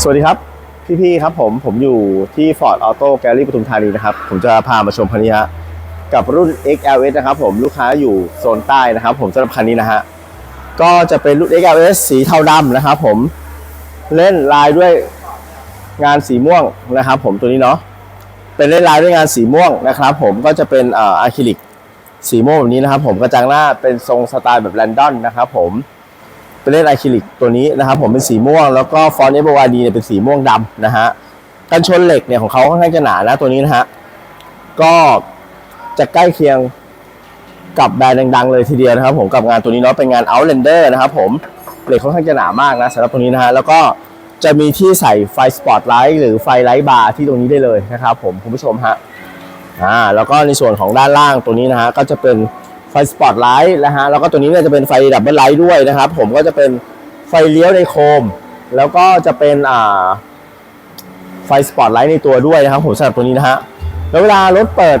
สวัสดีครับ พี่ๆครับผมผมอยู่ที่ Ford Auto Gallery ปทุมธานีนะครับ ผมจะพามาชมคันนี้ฮะกับรุ่น XLS นะครับผมลูกค้าอยู่โซนใต้นะครับ ผมสำหรับคันนี้นะฮะก็จะเป็นรุ่น XLS สีเทาดำนะครับผมเล่นลายด้วยงานสีม่วงนะครับ ผมตัวนี้เนาะเป็นเล่นลายด้วยงานสีม่วงนะครับ ผมก็จะเป็นอะคริลิกสีม่วงแบบนี้นะครับ ผมกระจังหน้าเป็นทรงสไตล์แบบแรนดอนนะครับ ผม เป็นเล่นอะคริลิกตัวนี้นะครับผมเป็นสีม่วง แล้วก็ฟอนต์เอฟวาดีเนี่ยเป็นสีม่วงดำนะฮะกันชนเหล็กเนี่ยของเขาค่อนข้างจะหนานะตัวนี้นะฮะก็จะใกล้เคียงกับแบรนด์ดังๆเลยทีเดียวนะครับผมกับงานตัวนี้เนาะเป็นงาน Outlander นะครับผมเหล็กค่อนข้างจะหนามากนะสำหรับตัวนี้นะฮะแล้วก็จะมีที่ใส่ไฟสปอตไลท์หรือไฟไลท์บาร์ที่ตรงนี้ได้เลยนะครับผมคุณผู้ชมฮะอ่าแล้วก็ในส่วนของด้านล่างตัวนี้นะฮะก็จะเป็น ไฟสปอตไลท์นะฮะแล้วก็ตัวนี้เนี่ยจะเป็นไฟดับเบิลไลท์ด้วยนะครับ ผมก็จะเป็นไฟเลี้ยวในโคม แล้วก็จะเป็นอ่าไฟสปอตไลท์ในตัวด้วยนะครับ ผมสำหรับตัวนี้นะฮะแล้วเวลารถเปิด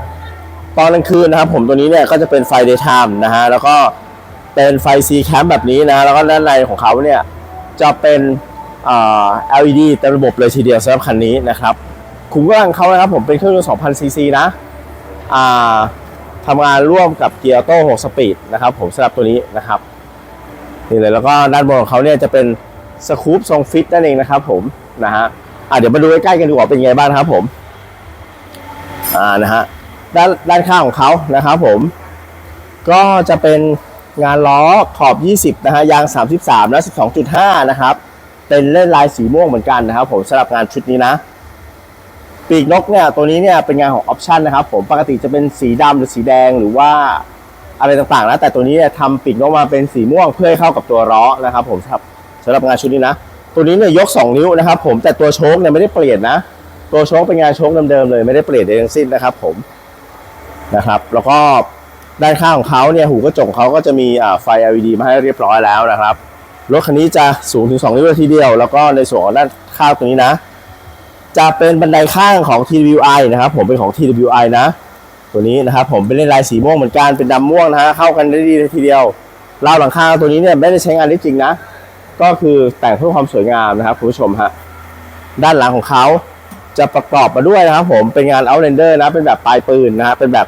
ตอนกลางคืนนะครับ ผมตัวนี้เนี่ยก็จะเป็นไฟ daytime นะฮะแล้วก็เป็นไฟ C cam แบบนี้นะแล้วก็ด้านในของเขาเนี่ยจะเป็นอ่า LED เต็มระบบเลยทีเดียวสำหรับคันนี้นะครับขุมกำลังเขานะครับผมเป็นเครื่องยนต์ 2,000ซีซีนะ อ่า ทำงานร่วมกับเกียร์โต้6สปีดนะครับผมสำหรับตัวนี้นะครับนี่เลยแล้วก็ด้านบนของเขาเนี่ยจะเป็นสกู๊ปทรงฟิตนั่นเองนะครับผมนะฮะอะเดี๋ยวมาดูใกล้ๆกันดีกว่าเป็นไงบ้างครับผมอ่านะฮะด้านด้านข้างของเขานะครับผม ก็จะเป็นงานล้อขอบ 20 นะฮะยาง 33 และ 12.5 นะครับ เป็นเล่นลายสีม่วงเหมือนกันนะครับผมสำหรับงานชุดนี้นะ ปีกนกเนี่ยตัวนี้เนี่ยเป็นงานของออปชันนะครับผมปกติจะเป็นสีดำหรือสีแดงหรือว่าอะไรต่างๆนะแต่ตัวนี้เนี่ยทำปีกนกมาเป็นสีม่วงเพื่อให้เข้ากับตัวล้อนะครับผมสำหรับงานชุดนี้นะ ตัวนี้เนี่ยยก 2 นิ้วนะครับผมแต่ตัวโชคเนี่ยไม่ได้เปลี่ยนนะ ตัวโชคเป็นงานโชคเดิมๆเลยไม่ได้เปลี่ยนใดทั้งสิ้นนะครับผมนะครับ แล้วก็ด้านข้างของเขาเนี่ยหูกระจกเขาก็จะมีไฟ LED มาให้เรียบร้อยแล้วนะครับรถคันนี้จะสูงถึง2นิ้วทีเดียว แล้วก็ในส่วนด้านข้างตรงนี้นะ จะเป็นบันไดข้างของ TWI นะครับ ผมเป็นของ TWI นะ ตัวนี้นะครับผมเป็นลายสีม่วงเหมือนกันเป็นดำม่วงนะฮะเข้ากันได้ดีเลยทีเดียวราวหลังคาตัวนี้เนี่ยไม่ได้ใช้งานได้จริงนะ ก็คือแต่งเพื่อความสวยงามนะครับคุณผู้ชมฮะด้านหลังของเขาจะประกอบมาด้วยนะครับ ผมเป็นงาน Outlander นะเป็นแบบปลายปืนนะฮะเป็นแบบ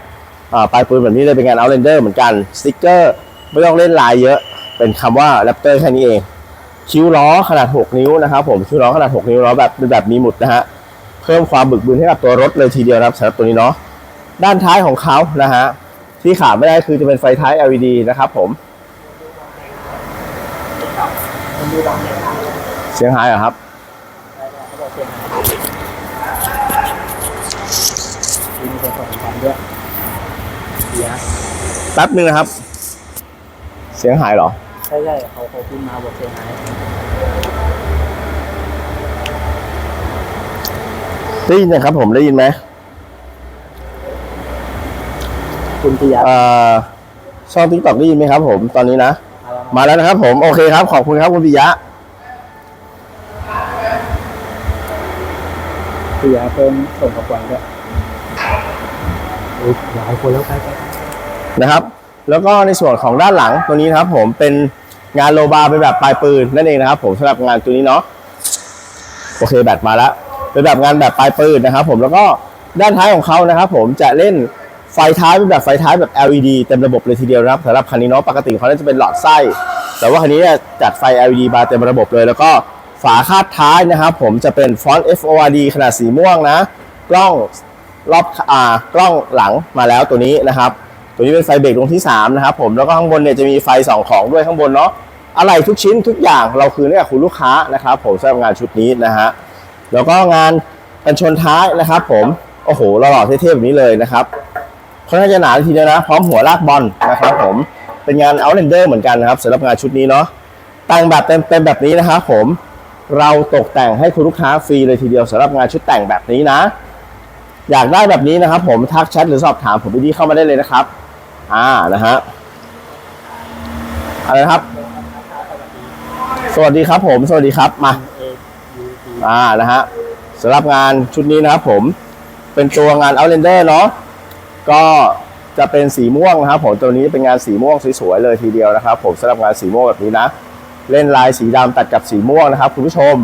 ปลายปืนแบบนี้เลยเป็นงาน Outlander เหมือนกันสติกเกอร์ไม่ต้องเล่นลายเยอะ เป็นคำว่า Raptor แค่นี้เองคิ้วล้อขนาด 6 นิ้วนะครับผมคิ้วล้อขนาด 6 นิ้วล้อแบบเป็นแบบมีหมุดนะฮะ เพิ่มความบึกบึนให้กับตัวรถเลยทีเดียวนะครับสำหรับตัวนี้เนาะด้านท้ายของเขานะฮะที่ขาดไม่ได้คือจะเป็นไฟท้าย LED นะครับผม เสียงหายเหรอครับแป๊บนึงนะครับ เสียงหายเหรอ ใช่ใช่เขาเขาพิมพ์มาบอกเสียงหาย ได้ยินไหมครับผมได้ยินไหมคุณปิยะเอ่อช่องทิกตอกได้ยินไหมครับ ผมตอนนี้นะมาแล้วมาแล้วนะครับ ผมโอเคครับ ขอบคุณครับคุณปิยะปิยะเพิ่มส่งข้อความด้วยอุ๊ยหลายคนแล้วใกล้นะครับ แล้วก็ในส่วนของด้านหลังตัวนี้นะครับ ผมเป็นงานโลบาร์เป็นแบบปลายปืนนั่นเองนะครับ ผมสำหรับงานตัวนี้เนาะโอเคแบตมาแล้ว เป็นแบบงานแบบปลายปืนนะครับ ผมแล้วก็ด้านท้ายของเขานะครับ ผมจะเล่นไฟท้ายเป็นแบบไฟท้ายแบบ LED เต็มระบบเลยทีเดียวนะครับสำหรับคันนี้เนาะปกติเขาจะเป็นหลอดไส้ แต่ว่าคันนี้เนี่ยจัดไฟ LED บาร์เต็มระบบเลย แล้วก็ฝาคาดท้ายนะครับ ผมจะเป็นฟอนต์ FORD ขนาดสีม่วงนะ กล้องรอบอ่ากล้องหลังมาแล้วตัวนี้นะครับ ตัวนี้เป็นไฟเบรกดวงที่3นะครับผมแล้วก็ข้างบนเนี่ยจะมีไฟสองของด้วยข้างบนเนาะอะไรทุกชิ้นทุกอย่างเราคืนให้กับคุณลูกค้านะครับ ผมสำหรับงานชุดนี้นะฮะ แล้วก็งานกันชนท้ายนะครับ ผมโอ้โหหล่อเท่ๆแบบนี้เลยนะครับค่อนข้างจะหนาทีเดียวนะ พร้อมหัวลากบอลนะครับ ผมเป็นงาน Outlander เหมือนกันนะครับสำหรับงานชุดนี้เนาะแต่งแบบเต็มๆแบบนี้นะครับผมเราตกแต่งให้คุณลูกค้าฟรีเลยทีเดียวสำหรับงานชุดแต่งแบบนี้นะ อยากได้แบบนี้นะครับ ผมทักแชทหรือสอบถามผมดีๆเข้ามาได้เลยนะครับ อ่านะฮะอะไรครับ สวัสดีครับผม สวัสดีครับมา อ่านะฮะสำหรับงานชุดนี้นะครับผมเป็นตัวงาน Outlander เนาะก็จะเป็นสีม่วงนะครับผมตัวนี้เป็นงานสีม่วงสวยๆเลยทีเดียวนะครับ ผมสำหรับงานสีม่วงแบบนี้นะ เล่นลายสีดำตัดกับสีม่วงนะครับคุณผู้ชม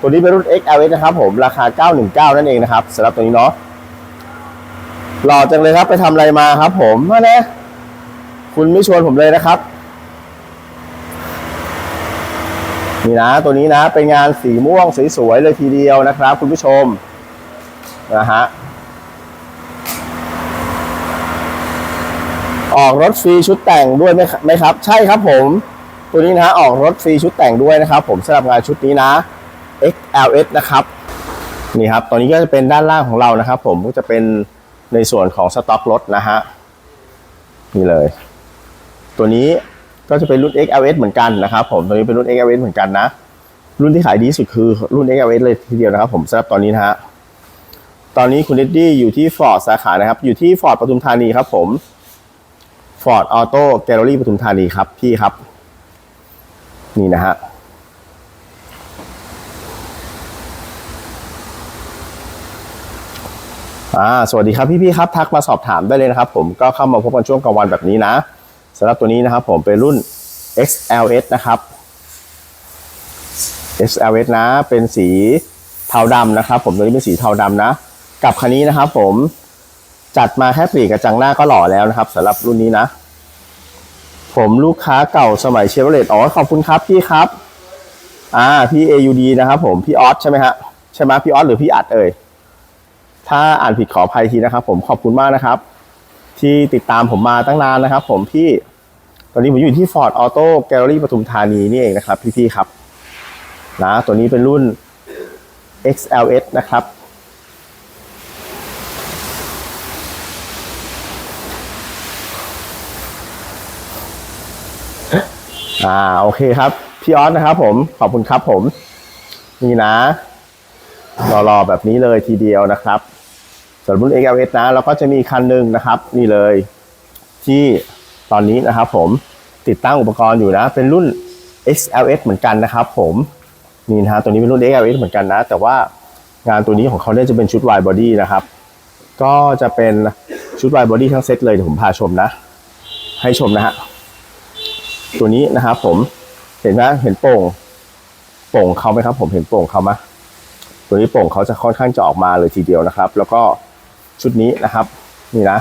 ตัวนี้เป็นรุ่น XLS นะครับผมราคา 919 นั่นเองนะครับสำหรับตัวนี้เนาะหล่อจังเลยครับไปทำอะไรมาครับ ผมมาเนะคุณไม่ชวนผมเลยนะครับ นี่นะตัวนี้นะเป็นงานสีม่วงสวยๆเลยทีเดียวนะครับ คุณผู้ชมนะฮะออกรถฟรีชุดแต่งด้วยไหมไหมครับ ใช่ครับผม ตัวนี้นะฮะออกรถฟรีชุดแต่งด้วยนะครับ ผมสำหรับงานชุดนี้นะ XLS นะครับนี่ครับตอนนี้ก็จะเป็นด้านล่างของเรานะครับ ผมก็จะเป็นในส่วนของสต็อกรถนะฮะนี่เลย ตัวนี้ ก็จะเป็นรุ่น XLS เหมือนกันนะครับผมตัวนี้เป็นรุ่น XLS เหมือนกันนะ รุ่นที่ขายดีที่สุดคือรุ่น XLS เลยทีเดียวนะครับผมสำหรับตอนนี้นะฮะตอนนี้คุณเดดดี้อยู่ที่ฟอร์ดสาขานะครับ อยู่ที่ฟอร์ดปทุมธานีครับผมฟอร์ดออโต้แกลเลอรี่ปทุมธานีครับพี่ครับ นี่นะฮะอ่าสวัสดีครับพี่ๆครับ ทักมาสอบถามได้เลยนะครับ ผมก็เข้ามาพบกันช่วงกลางวันแบบนี้นะ สำหรับตัวนี้นะครับผมเป็นรุ่น XLS นะครับ XLS นะ เป็นสีเทาดำนะครับ ผมตัวนี้เป็นสีเทาดำนะ กับคันนี้นะครับ ผมจัดมาแค่ปลีกกระจังหน้าก็หล่อแล้วนะครับสำหรับรุ่นนี้นะ ผมลูกค้าเก่าสมัยเชฟโรเลตอ๋อขอบคุณครับพี่ครับ อ่าพี่ AUD นะครับ ผมพี่ออสใช่ไหมฮะใช่ไหมพี่ออสหรือพี่อัดเอ่ยถ้าอ่านผิดขออภัยทีนะครับ ผมขอบคุณมากนะครับ ที่ติดตามผมมาตั้งนานนะครับ ผมพี่ ตอนนี้ผมอยู่ที่ Ford Auto Gallery ปทุมธานีนี่เองนะครับพี่ๆครับนะตัวนี้เป็นรุ่น XLS นะครับ อ่าโอเคครับ พี่ออสนะครับผม ขอบคุณครับผม นี่นะรอๆแบบนี้เลยทีเดียวนะครับส่วนรุ่น XLS นะเราก็จะมีคันหนึ่งนะครับ นี่เลยที่ ตอนนี้นะครับผมติดตั้งอุปกรณ์อยู่นะ เป็นรุ่น XLS เหมือนกันนะครับผมนี่นะฮะตัวนี้เป็นรุ่น XLS เหมือนกันนะ แต่ว่างานตัวนี้ของเขาเนี่ยจะเป็นชุด wide body นะครับ ก็จะเป็นชุด wide body ทั้งเซตเลยเดี๋ยวผมพาชมนะ ให้ชมนะฮะตัวนี้นะครับผมเห็นไหมเห็นโป่งโป่งเขาไหมครับ ผมเห็นโป่งเขาไหมตัวนี้โป่งเขาจะค่อนข้างจะออกมาเลยทีเดียวนะครับ แล้วก็ชุดนี้นะครับ นี่นะ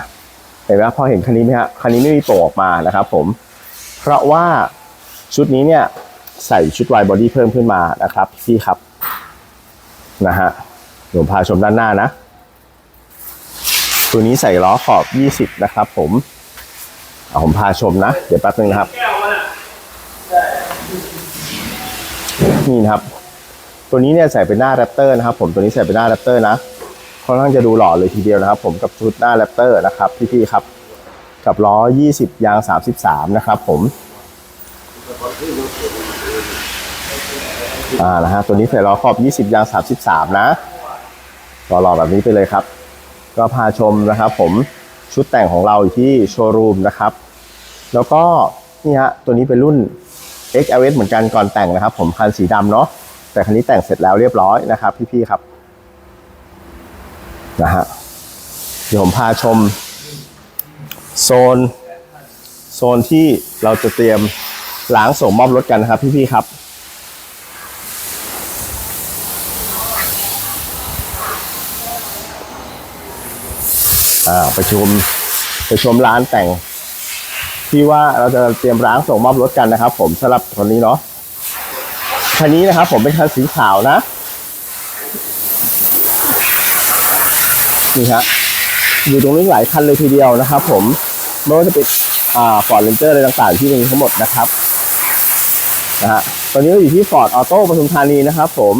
ห็นไหมพอเห็นคันนี้ไหมฮะคันนี้ไม่มีโปออกมานะครับผม เพราะว่าชุดนี้เนี่ยใส่ชุดไวบอดี้เพิ่มขึ้นมานะครับพี่ครับนะฮะผมพาชมด้านหน้านะ ตัวนี้ใส่ล้อขอบ 20 นะครับผมเอาผมพาชมนะ เดี๋ยวแป๊บนึงนะครับ นี่นะครับ ตัวนี้เนี่ยใส่เป็นหน้าแรปเตอร์นะครับ ผมตัวนี้ใส่เป็นหน้าแรปเตอร์นะ ค่อนข้างจะดูหล่อเลยทีเดียวนะครับ ผมกับชุดหน้าแรปเตอร์นะครับพี่ๆครับ กับล้อ 20 ยาง 33 นะครับ ผมอ่านะฮะตัวนี้ใส่ล้อขอบ 20 ยาง 33 นะหล่อๆแบบนี้ไปเลยครับ ก็พาชมนะครับผมชุดแต่งของเราอยู่ที่โชว์รูมนะครับ แล้วก็นี่ฮะตัวนี้เป็นรุ่น XLS เหมือนกันก่อนแต่งนะครับ ผมคันสีดำเนาะแต่คันนี้แต่งเสร็จแล้วเรียบร้อยนะครับ พี่ๆครับ นะฮะเดี๋ยวผมพาชม โซน โซนที่เราจะเตรียมล้างส่งมอบรถกันนะครับ พี่ๆครับ อ่าไปชมไปชมร้านแต่ง ที่ว่าเราจะเตรียมล้างส่งมอบรถกันนะครับ ผมสำหรับคนนี้เนาะคันนี้นะครับ ผมเป็นคันสีขาวนะ นี่ฮะอยู่ตรงนี้หลายคันเลยทีเดียวนะครับ ผมไม่ว่าจะเป็นอ่าฟอร์ดเรนเจอร์อะไรต่างๆ ที่มีทั้งหมดนะครับนะฮะตอนนี้เราอยู่ที่ฟอร์ดออโต้ปทุมธานีนะครับ ผม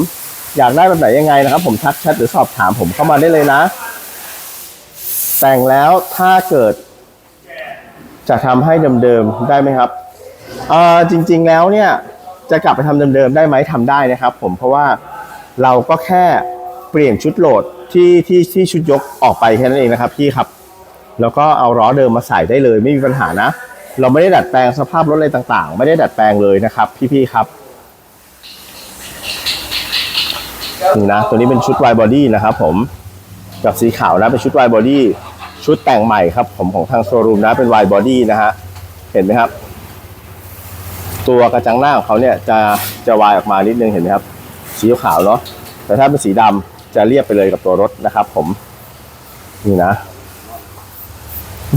อยากได้แบบไหนยังไงนะครับ ผมทักแชทหรือสอบถามผมเข้ามาได้เลยนะ แต่งแล้วถ้าเกิด จะทำให้เดิมๆได้ไหมครับเอ่อจริง ๆแล้วเนี่ยจะกลับไปทำเดิมๆได้ไหมทำได้นะครับ ผมเพราะว่าเราก็แค่ เปลี่ยนชุดโหลดที่ที่ที่ชุดยกออกไปแค่นั้นเองนะครับพี่ครับ แล้วก็เอาล้อเดิมมาใส่ได้เลยไม่มีปัญหานะ เราไม่ได้ดัดแปลงสภาพรถอะไรต่างๆ ไม่ได้ดัดแปลงเลยนะครับ พี่ๆครับนี่นะตัวนี้เป็นชุด wide body นะครับผมกับสีขาวนะเป็นชุด wide body ชุดแต่งใหม่ครับ ผมของทางโชว์รูมนะเป็น wide body นะฮะเห็นไหมครับ ตัวกระจังหน้าของเขาเนี่ยจะจะวายออกมานิดนึงเห็นไหมครับ สีขาวเนาะแต่ถ้าเป็นสีดำ จะเรียบไปเลยกับตัวรถนะครับ ผม นี่นะ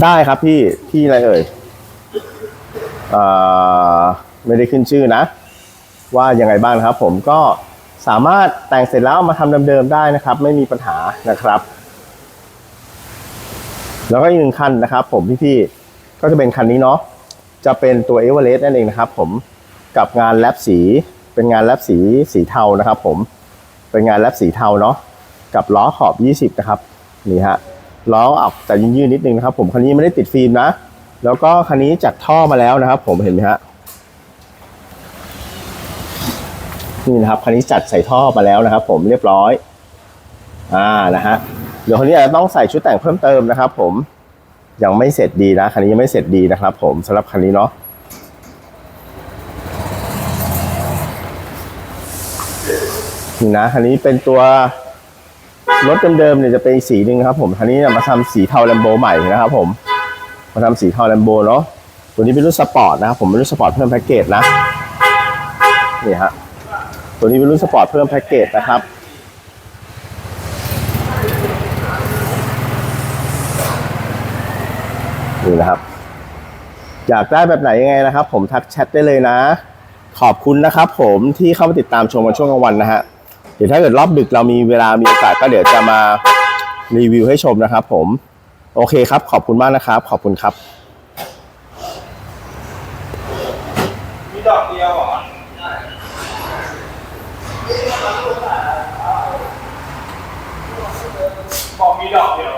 ได้ครับพี่พี่อะไรเอ่ยอ่อไม่ได้ขึ้นชื่อนะ ว่ายังไงบ้างครับ ผมก็สามารถแต่งเสร็จแล้วมาทำเดิมๆได้นะครับ ไม่มีปัญหานะครับ แล้วก็อีกหนึ่งคันนะครับ ผมพี่ๆก็จะเป็นคันนี้เนาะจะเป็นตัวเอเวอเรสต์นั่นเองนะครับ ผมกับงานแลบสีเป็นงานแลบสีสีเทานะครับ ผม เป็นงานแลบสีเทาเนาะกับล้อขอบ 20 นะครับนี่ฮะล้อออกจะยืดๆนิดนึงนะครับ ผมคันนี้ไม่ได้ติดฟิล์มนะ แล้วก็คันนี้จัดท่อมาแล้วนะครับ ผมเห็นไหมฮะนี่นะครับคันนี้จัดใส่ท่อมาแล้วนะครับ ผมเรียบร้อย อ่านะฮะเดี๋ยวคันนี้อาจจะต้องใส่ชุดแต่งเพิ่มเติมนะครับ ผมยังไม่เสร็จดีนะคันนี้ยังไม่เสร็จดีนะครับ ผมสำหรับคันนี้เนาะ นี่นะคันนี้เป็นตัวรถเดิมๆเนี่ยจะเป็นสีหนึ่งนะครับ ผมคันนี้เนี่ยมาทำสีเทาแลมโบใหม่นะครับ ผม มาทำสีเทาแลมโบเนาะตัวนี้เป็นรุ่นสปอร์ตนะครับผมเป็นรุ่นสปอร์ตเพิ่มแพ็กเกจนะนี่ฮะตัวนี้เป็นรุ่นสปอร์ตเพิ่มแพ็กเกจนะครับนี่นะครับ อยากได้แบบไหนยังไงนะครับ ผมทักแชทได้เลยนะ ขอบคุณนะครับ ผมที่เข้ามาติดตามชมกันช่วงกลางวันนะฮะ เดี๋ยวถ้าเกิดรอบดึกเรามีเวลามีโอกาสก็เดี๋ยวจะมารีวิวให้ชมนะครับ ผม โอเคครับ ขอบคุณมากนะครับ ขอบคุณครับ มีดอกเดียวเหรอบอกมีดอกเดียว